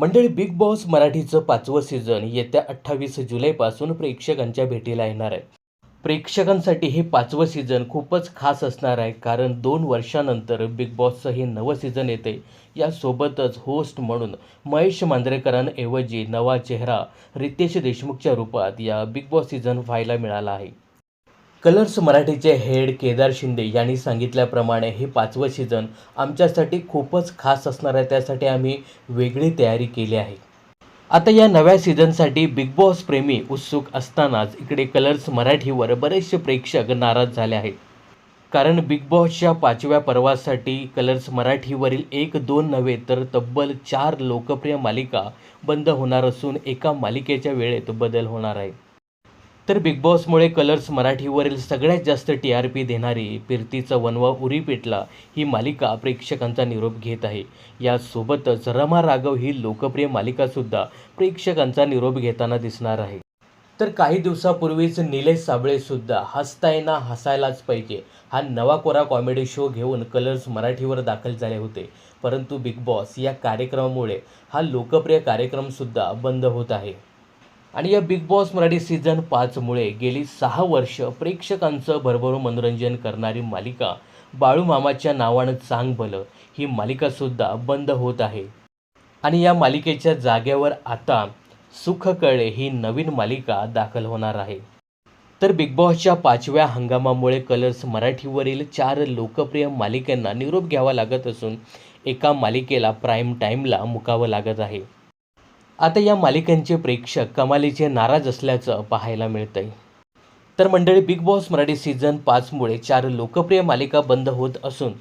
मंडळी Bigg boss मराठीचं पाचवं सीझन येत्या अठ्ठावीस जुलैपासून प्रेक्षकांच्या भेटीला येणार आहे. प्रेक्षकांसाठी हे पाचवं सीझन खूपच खास असणार आहे कारण दोन वर्षानंतर बिग बॉसचं हे नवं सीझन येते. यासोबतच होस्ट म्हणून महेश मांजरेकरांऐवजी नवा चेहरा रितेश देशमुखच्या रूपात या बिग बॉस सीझन व्हायला मिळाला आहे. कलर्स मराठीचे हेड केदार शिंदे यांनी सांगितल्याप्रमाणे हे पाचवं सीझन आमच्यासाठी खूपच खास असणार आहे. त्यासाठी आम्ही वेगळी तयारी केली आहे. आता या नव्या सीझनसाठी बिग बॉस प्रेमी उत्सुक असतानाच इकडे कलर्स मराठीवर बरेचसे प्रेक्षक नाराज झाले आहेत. कारण बिग बॉसच्या पाचव्या पर्वासाठी कलर्स मराठीवरील एक दोन नव्हे तर तब्बल चार लोकप्रिय मालिका बंद होणार असून एका मालिकेच्या वेळेत बदल होणार आहे. तर बिग बॉसमुळे कलर्स मराठीवरील सगळ्यात जास्त टी आर पी देणारी फिरतीचा वनवा उरी पेटला ही मालिका प्रेक्षकांचा निरोप घेत आहे. यासोबतच रमा राघव ही लोकप्रिय मालिकासुद्धा प्रेक्षकांचा निरोप घेताना दिसणार आहे. तर काही दिवसापूर्वीच निलेश साबळेसुद्धा हसतायना हसायलाच पाहिजे. हा नवा कोरा कॉमेडी शो घेऊन कलर्स मराठीवर दाखल झाले होते. परंतु बिग बॉस या कार्यक्रमामुळे हा लोकप्रिय कार्यक्रमसुद्धा बंद होत आहे. आणि या बिग बॉस मराठी सीझन पाचमुळे गेली सहा वर्ष प्रेक्षकांचं भरभरून मनोरंजन करणारी मालिका बाळूमामाच्या नावानं चांग भलं ही मालिकासुद्धा बंद होत आहे. आणि या मालिकेच्या जागेवर आता सुखकळे ही नवीन मालिका दाखल होणार आहे. तर बिग बॉसच्या पाचव्या हंगामामुळे कलर्स मराठीवरील चार लोकप्रिय मालिकांना निरोप घ्यावा लागत असून एका मालिकेला प्राईम टाईमला मुकावं लागत आहे. आता या मालिकांचे प्रेक्षक कमालीचे नाराज असल्याचं पाहायला मिळतंय. तर मंडळी बिग बॉस मराठी सीझन पाचमुळे चार लोकप्रिय मालिका बंद होत असून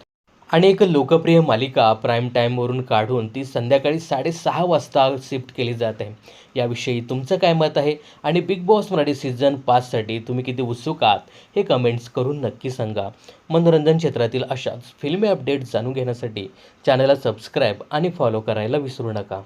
आणि एक लोकप्रिय मालिका प्राईम टाईमवरून काढून ती संध्याकाळी साडेसहा वाजता शिफ्ट केली जात. आहे याविषयी तुमचं काय मत आहे? आणि बिग बॉस मराठी सीझन पाचसाठी तुम्ही किती उत्सुक आहात? हे कमेंट्स करून नक्की सांगा. मनोरंजन क्षेत्रातील अशाच फिल्मी अपडेट जाणून घेण्यासाठी चॅनलला सबस्क्राईब आणि फॉलो करायला विसरू नका.